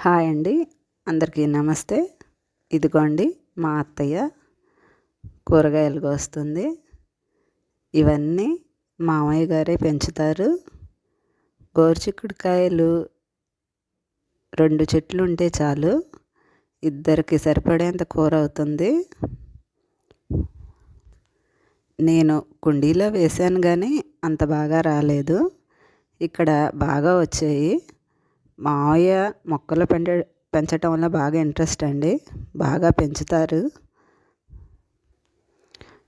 Hi అండి. అందరికీ నమస్తే. ఇదిగోండి మా అత్తయ్య కూరగాయలు కోస్తుంది. ఇవన్నీ మామయ్య గారే పెంచుతారు. గోరుచిక్కుడుకాయలు రెండు చెట్లు ఉంటే చాలు. ఇద్దరికి సరిపడేంత కూర అవుతుంది. నేను కుండీలో వేశాను కానీ అంత బాగా రాలేదు. ఇక్కడ బాగా వచ్చాయి. మావయ్య మొక్కలు పెంచ పెంచటం వల్ల బాగా ఇంట్రెస్ట్ అండి. బాగా పెంచుతారు.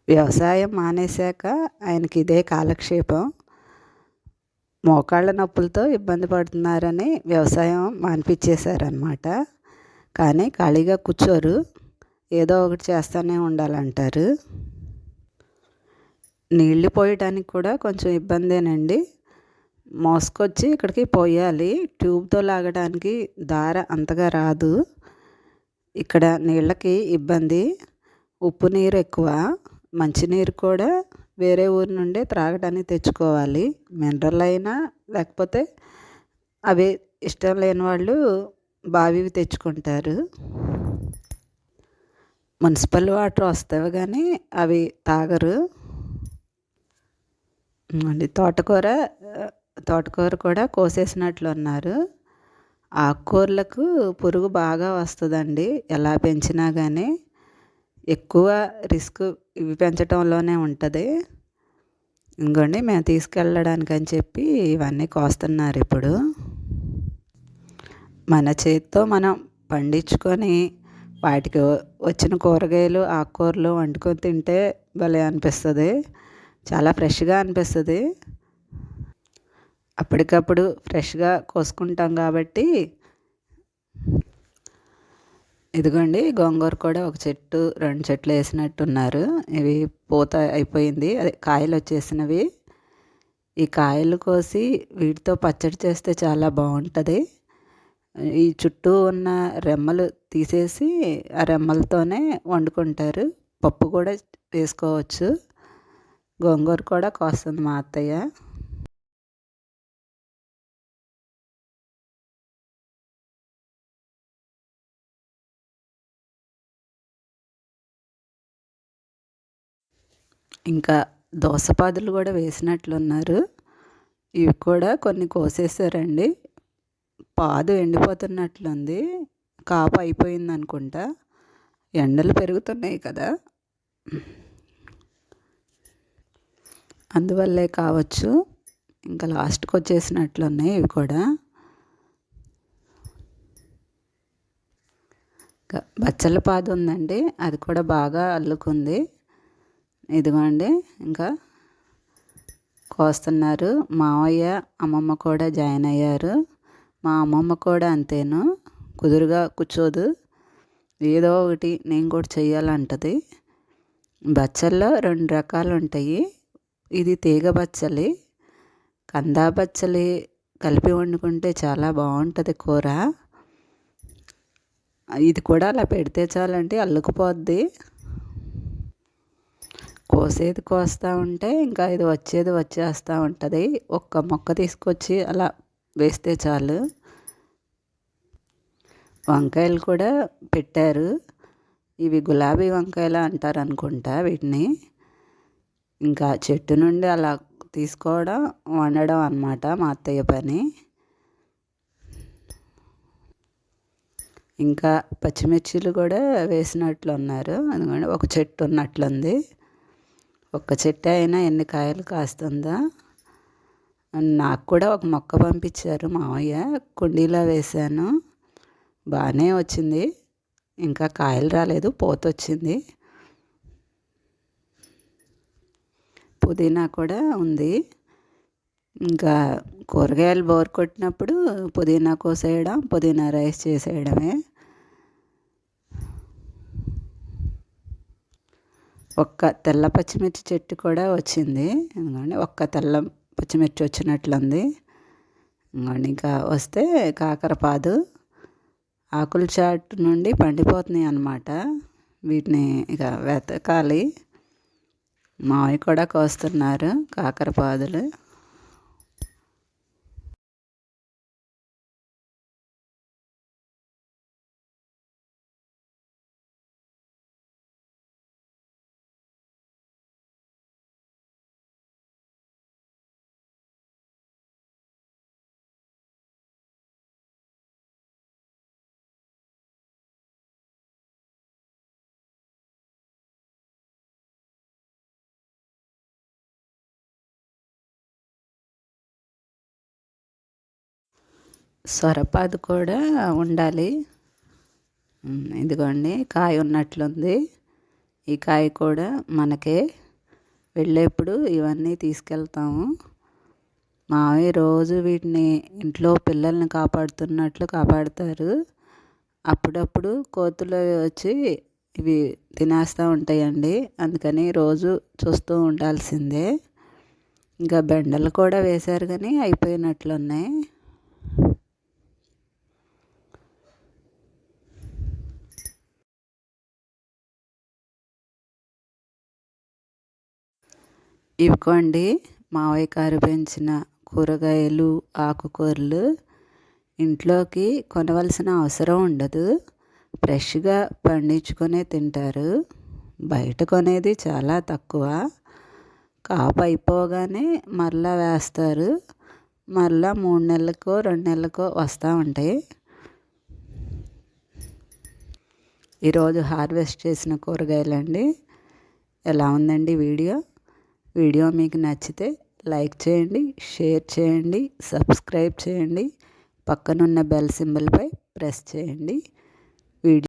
వ్యవసాయం మానేశాక ఆయనకి ఇదే కాలక్షేపం. మోకాళ్ళ నొప్పులతో ఇబ్బంది పడుతున్నారని వ్యవసాయం మానిపించేశారనమాట కానీ ఖాళీగా కూర్చోరు. ఏదో ఒకటి చేస్తూనే ఉండాలంటారు. నీళ్ళు పోయటానికి కూడా కొంచెం ఇబ్బందేనండి. మోసుకొచ్చి ఇక్కడికి పోయాలి. ట్యూబ్తో లాగడానికి దార అంతగా రాదు. ఇక్కడ నీళ్ళకి ఇబ్బంది. ఉప్పు నీరు ఎక్కువ. మంచినీరు కూడా వేరే ఊరి నుండి త్రాగడానికి తెచ్చుకోవాలి. మినరల్ అయినా లేకపోతే అవి ఇష్టం లేని వాళ్ళు బావివి తెచ్చుకుంటారు. మున్సిపల్ వాటర్ వస్తాయి కానీ అవి తాగరు. తోటకూర తోటకూర కూడా కోసేసినట్లు ఉన్నారు. ఆకుకూరలకు పురుగు బాగా వస్తుందండి. ఎలా పెంచినా కానీ ఎక్కువ రిస్క్ ఇవి పెంచడంలోనే ఉంటుంది. ఇంకోండి మేము తీసుకెళ్ళడానికి అని చెప్పి ఇవన్నీ కోస్తున్నారు ఇప్పుడు. మన చేతితో మనం పండించుకొని వాటికి వచ్చిన కూరగాయలు ఆకుకూరలు వండుకొని తింటే భలే అనిపిస్తుంది. చాలా ఫ్రెష్గా అనిపిస్తుంది. అప్పటికప్పుడు ఫ్రెష్గా కోసుకుంటాం కాబట్టి ఇదిగోండి గోంగూర కూడా ఒక చెట్టు రెండు చెట్లు వేసినట్టున్నారు. ఇవి పూత అయిపోయింది. అదే కాయలు వచ్చేసినవి. ఈ కాయలు కోసి వీటితో పచ్చడి చేస్తే చాలా బాగుంటుంది. ఈ చుట్టూ ఉన్న రెమ్మలు తీసేసి ఆ రెమ్మలతోనే వండుకుంటారు. పప్పు కూడా వేసుకోవచ్చు. గోంగూర కూడా కోస్తుంది మా అత్తయ్య. ఇంకా దోసపాదులు కూడా వేసినట్లున్నారు. ఇవి కూడా కొన్ని కోసేసారండి. పాదు ఎండిపోతున్నట్లుంది. కాపు అయిపోయింది అనుకుంటా ఎండలు పెరుగుతున్నాయి కదా. అందువల్లే కావచ్చు. ఇంకా లాస్ట్కి వచ్చేసినట్లున్నాయి ఇవి కూడా. బచ్చల పాదు ఉందండి. అది కూడా బాగా అల్లుకుంది. ఇదిగోండి ఇంకా కోస్తున్నారు. మావయ్య అమ్మమ్మ కూడా జాయిన్ అయ్యారు. మా అమ్మమ్మ కూడా అంతేను. కుదురుగా కూర్చోదు. ఏదో ఒకటి నేను కూడా చెయ్యాలంటది. బచ్చల్లో రెండు రకాలు ఉంటాయి. ఇది తీగ బచ్చలి కందా బచ్చలి కలిపి వండుకుంటే చాలా బాగుంటుంది కూర. ఇది కూడా అలా పెడితే చాలంటే అల్లుకుపోద్ది. కోసేది కోస్తూ ఉంటే ఇంకా ఇది వచ్చేది వచ్చేస్తూ ఉంటుంది. ఒక్క మొక్క తీసుకొచ్చి అలా వేస్తే చాలు. వంకాయలు కూడా పెట్టారు. ఇవి గులాబీ వంకాయలు అంటారు అనుకుంటా వీటిని. ఇంకా చెట్టు నుండి అలా తీసుకోవడం వండడం అనమాట మా అత్తయ్య పని. ఇంకా పచ్చిమిర్చిలు కూడా వేసినట్లు ఉన్నారు అందుకని ఒక చెట్టు ఉన్నట్లుంది. ఒక్క చెట్టు అయినా ఎన్ని కాయలు కాస్తుందా? నాకు కూడా ఒక మొక్క పంపించారు మావయ్య. కుండీలో వేశాను. బాగానే వచ్చింది. ఇంకా కాయలు రాలేదు పోత వచ్చింది పుదీనా కూడా ఉంది. ఇంకా కూరగాయలు బోర్ కొట్టినప్పుడు పుదీనా కోసేయడం పుదీనా రైస్ చేసేయడమే. ఒక్క తెల్ల పచ్చిమిర్చి చెట్టు కూడా వచ్చింది. ఎందుకంటే ఒక్క తెల్ల పచ్చిమిర్చి వచ్చినట్లుంది. ఇంకోండి ఇంకా వస్తే కాకరపాదు ఆకుల చాటు నుండి పండిపోతున్నాయి అన్నమాట. వీటిని ఇక వెతకాలి. మావి కూడా కోస్తున్నారు కాకరపాదులు. సొరపాదు కూడా ఉండాలి. ఇదిగోండి కాయ ఉన్నట్లుంది. ఈ కాయ కూడా మనకే. వెళ్ళేప్పుడు ఇవన్నీ తీసుకెళ్తాము. మావయ్య రోజు వీటిని ఇంట్లో పిల్లల్ని కాపాడుతున్నట్లు కాపాడుతారు. అప్పుడప్పుడు కోతులు వచ్చి ఇవి తినేస్తూ ఉంటాయండి. అందుకని రోజు చూస్తూ ఉండాల్సిందే. ఇంకా బెండలు కూడా వేశారు కానీ అయిపోయినట్లున్నాయి. ఇవిగోండి మావయ్య గారు పెంచిన కూరగాయలు ఆకుకూరలు ఇంట్లోకి కొనవలసిన అవసరం ఉండదు. ఫ్రెష్గా పండించుకునే తింటారు. బయట కొనేది చాలా తక్కువ. కాపు అయిపోగానే మరలా వేస్తారు. మరలా మూడు నెలలకో రెండు నెలలకో వస్తూ ఉంటాయి. ఈరోజు హార్వెస్ట్ చేసిన కూరగాయలండి. ఎలా ఉందండి వీడియో? వీడియో మీకు నచ్చితే లైక్ చేయండి షేర్ చేయండి సబ్స్క్రైబ్ చేయండి పక్కనున్న బెల్ సింబల్పై ప్రెస్ చేయండి. వీడియో